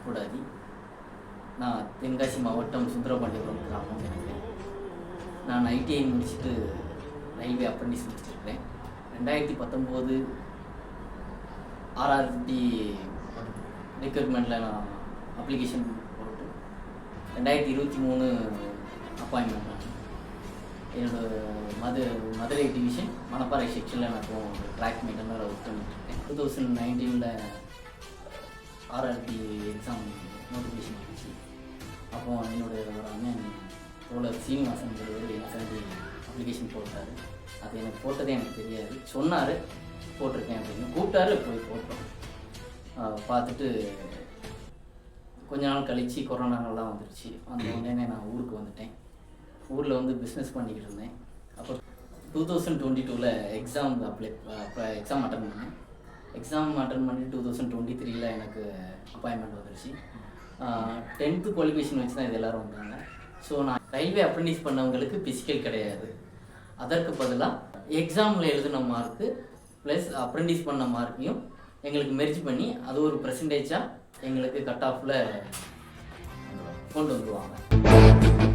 முப்புடாதி நான் தென்காசி மாவட்டம் சுந்தரபாண்டியபுரம் கிராமம் எனக்கு. நான் ஐடிஐ முடிச்சுட்டு ரயில்வே அப்ரண்டிஸ் முடிச்சிருக்கிறேன். ரெண்டாயிரத்தி பத்தொம்போது ஆர்ஆர்டி ரெக்ரூட்மெண்ட்டில் நான் அப்ளிகேஷன் போட்டு ரெண்டாயிரத்தி இருபத்தி மூணு அப்பாயின்மெண்ட் நான். என்னோட மது மதுரை டிவிஷன் மணப்பாறை செக்ஷனில் நான் ட்ராக் மெயின்டனர் ஒர்க் பண்ணிட்டுருக்கேன் டூ தௌசண்ட் நைன்டீனில் ஆர்ஆர்பி எக்ஸாம் நோட்டிஃபிகேஷன் வந்துச்சு. அப்போ என்னுடைய ஒரு அண்ணன் தோழர் சீனிவாசன்கிறவர் எனக்காண்டி அப்ளிகேஷன் போட்டார். அது எனக்கு போட்டதே எனக்கு தெரியாது. சொன்னார் போட்டிருக்கேன் அப்படின்னு. கூப்பிட்டாரு போய் போட்டோம். பார்த்துட்டு கொஞ்ச நாள் கழித்து கொரோனாலாம் வந்துருச்சு. அந்த உடனே நான் ஊருக்கு வந்துட்டேன். ஊரில் வந்து பிஸ்னஸ் பண்ணிக்கிட்டு இருந்தேன். அப்போ டூ தௌசண்ட் டுவெண்ட்டி டூவில் எக்ஸாம் அப்ளை எக்ஸாம் அட்டன் பண்ணேன். எக்ஸாம் அட்டன் பண்ணி டூ தௌசண்ட் டுவெண்ட்டி த்ரீல எனக்கு அப்பாயின்மெண்ட் வந்துருச்சு. டென்த்து குவாலிஃபிகேஷன் வச்சு தான் இது எல்லோரும் வந்தாங்க. ஸோ நான் ரயில்வே அப்ரண்டிஸ் பண்ணவங்களுக்கு பிசிக்கல் கிடையாது. அதற்கு பதிலாக எக்ஸாமில் எழுதின மார்க்கு ப்ளஸ் அப்ரண்டிஸ் பண்ண மார்க்கையும் எங்களுக்கு மெர்ஜ் பண்ணி அது ஒரு பர்சன்டேஜாக எங்களுக்கு கட் ஆஃபில் கொண்டு வந்துருவாங்க.